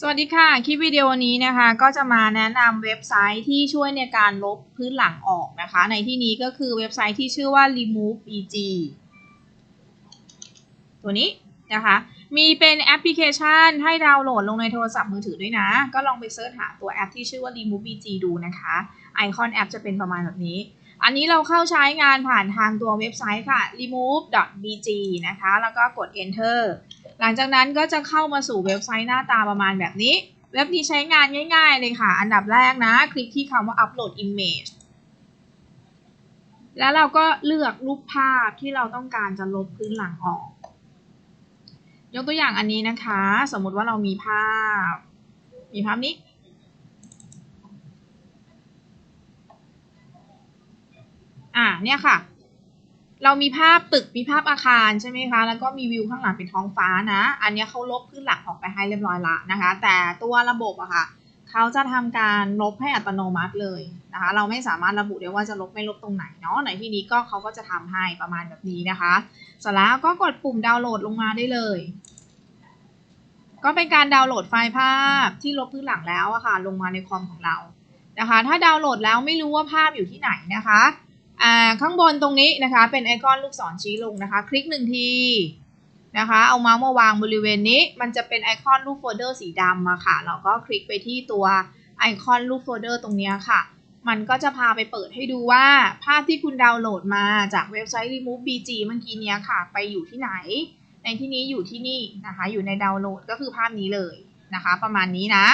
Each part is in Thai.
สวัสดีค่ะ คลิปวิดีโอนี้นะคะก็จะมาแนะนำเว็บไซต์ที่ช่วยในการลบพื้นหลังออกนะคะ ในที่นี้ก็คือเว็บไซต์ที่ชื่อว่า remove eg ตัวนี้นะคะ มีเป็นแอปพลิเคชันให้ดาวน์โหลดลงในโทรศัพท์มือถือด้วยนะ ก็ลองไปเสิร์ชหาตัวแอปที่ชื่อว่า remove eg ดูนะคะ ไอคอนแอปจะเป็นประมาณแบบนี้ อันนี้เราเข้าใช้งานผ่านทางตัวเว็บไซต์ค่ะ remove.bg นะคะ แล้วก็กด enter หลังจากนั้นก็จะเข้ามาสู่เว็บไซต์หน้าตาประมาณแบบนี้ เว็บนี้ใช้งานง่าย ๆ เลยค่ะ อันดับแรกนะ คลิกที่คำว่า upload image แล้วเราก็เลือกรูปภาพที่เราต้องการจะลบพื้นหลังออก ยกตัวอย่างอันนี้นะคะ สมมติว่าเรามีภาพ มีภาพนี้ อ่าเนี่ยค่ะ เรามีภาพตึกมีภาพอาคารใช่ไหมคะ แล้วก็มีวิวข้างหลังเป็นท้องฟ้านะ อันนี้เขาลบพื้นหลังออกไปให้เรียบร้อยละนะคะ แต่ตัวระบบอะค่ะเขาจะทำการลบให้อัตโนมัติเลยนะคะ เราไม่สามารถระบุได้ว่าจะลบไม่ลบตรงไหนเนาะในที่นี้ก็เขาก็จะทำให้ประมาณแบบนี้นะคะเสร็จแล้วก็กดปุ่มดาวน์โหลดลงมาได้เลย ก็เป็นการดาวน์โหลดไฟล์ภาพที่ลบพื้นหลังแล้วอะค่ะลงมาในคอมของเรานะคะ ถ้าดาวน์โหลดแล้วไม่รู้ว่าภาพอยู่ที่ไหนนะคะ ข้างบนตรงนี้นะคะ เป็นไอคอนลูกศรชี้ลงนะคะ คลิกหนึ่งทีนะคะ เอาเมาส์มาวางบริเวณนี้ มันจะเป็นไอคอนรูปโฟลเดอร์สีดำมาค่ะ เราก็คลิกไปที่ตัวไอคอนรูปโฟลเดอร์ตรงนี้ค่ะ มันก็จะพาไปเปิดให้ดูว่าภาพที่คุณดาวน์โหลดมาจากเว็บไซต์ remove bg เมื่อกี้เนี้ยค่ะ ไปอยู่ที่ไหน ในที่นี้อยู่ที่นี่นะคะ อยู่ในดาวน์โหลดก็คือภาพนี้เลยนะคะ ประมาณนี้นะ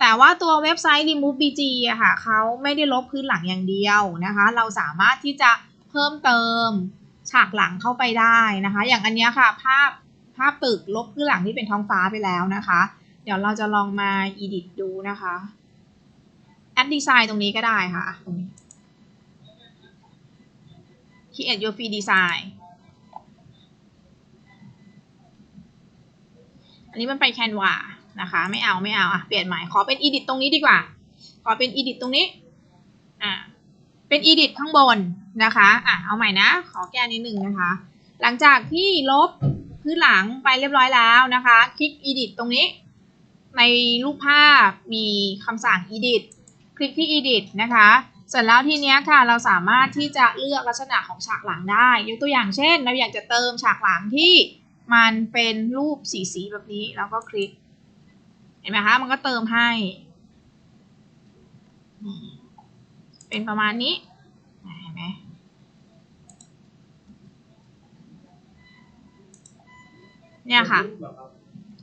แต่ว่าตัวเว็บไซต์ remove bg อะค่ะเขาไม่ได้ลบพื้นหลังอย่างเดียวนะคะ เราสามารถที่จะเพิ่มเติมฉากหลังเข้าไปได้นะคะ อย่างอันเนี้ยค่ะภาพภาพตึกลบพื้นหลังที่เป็นท้องฟ้าไปแล้วนะคะ เดี๋ยวเราจะลองมา edit ดูนะคะ add design ตรงนี้ก็ได้ค่ะตรงนี้ create your free design อันนี้มันไป Canva นะคะ ไม่เอาไม่เอาอะเปลี่ยนใหม่ขอเป็น edit ตรงนี้ดีกว่า ขอเป็น edit ตรงนี้อ่าเป็น edit ข้างบนนะคะอะเอาใหม่นะ ขอแก้นิดนึงนะคะ หลังจากที่ลบพื้นหลังไปเรียบร้อยแล้วนะคะ คลิก edit ตรงนี้ ในรูปภาพมีคำสั่ง edit คลิกที่ edit นะคะเสร็จแล้วทีเนี้ยค่ะเราสามารถที่จะเลือกลักษณะของฉากหลังได้ ยกตัวอย่างเช่น เราอยากจะเติมฉากหลังที่มันเป็นรูปสีสีๆแบบนี้ แล้วก็คลิก เห็นไหมคะ มันก็เติมให้ เป็นประมาณนี้เห็นไหมเนี่ยค่ะ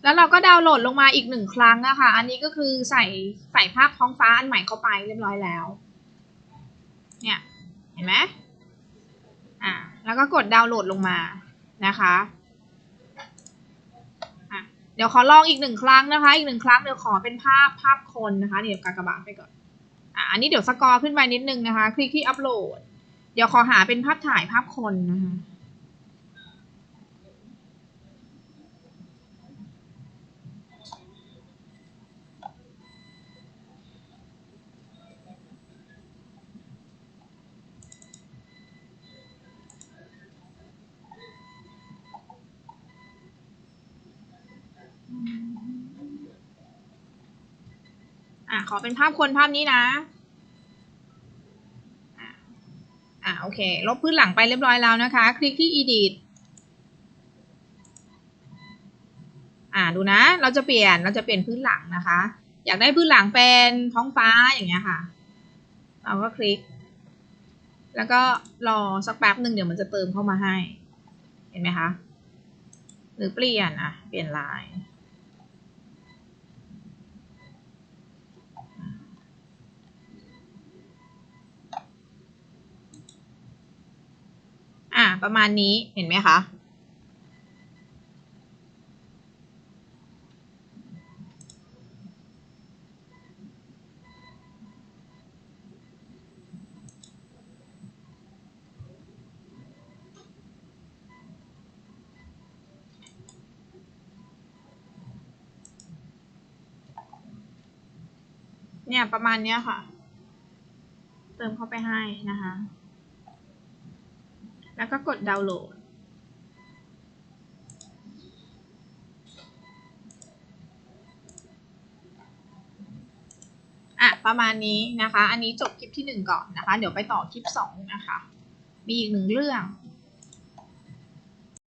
แล้วเราก็ดาวน์โหลดลงมาอีกหนึ่งครั้งอะคะ อันนี้ก็คือใส่ใส่ภาพท้องฟ้าอันใหม่เข้าไปเรียบร้อยแล้ว เนี่ย เห็นไหมอ่า แล้วก็กดดาวน์โหลดลงมานะคะ เดี๋ยวขอลองอีกหนึ่งครั้งนะคะ อีกหนึ่งครั้งเดี๋ยวขอเป็นภาพภาพคนนะคะเดี๋ยวกากบาทไปก่อนอะอันนี้เดี๋ยวสกอร์ขึ้นไปนิดนึงนะคะ คลิกที่อัปโหลด เดี๋ยวขอหาเป็นภาพถ่ายภาพคนนะคะ อะขอเป็นภาพคนภาพนี้นะอะอะโอเค ลบพื้นหลังไปเรียบร้อยแล้วนะคะ คลิกที่ edit อ่าดูนะ เราจะเปลี่ยนเราจะเปลี่ยนพื้นหลังนะคะ อยากได้พื้นหลังเป็นท้องฟ้าอย่างเงี้ยค่ะ เราก็คลิก แล้วก็รอสักแป๊บหนึ่งเดี๋ยวมันจะเติมเข้ามาให้ เห็นไหมคะ หรือเปลี่ยนอะ เปลี่ยนลาย ประมาณนี้เห็นไหมคะ เนี่ยประมาณเนี้ยค่ะ เติมเข้าไปให้นะคะ แล้วก็กดดาวน์โหลด อะ ประมาณนี้นะคะ อันนี้จบคลิปที่ 1 ก่อนนะคะ เดี๋ยวไปต่อคลิป 2 นะคะ มีอีกหนึ่งเรื่อง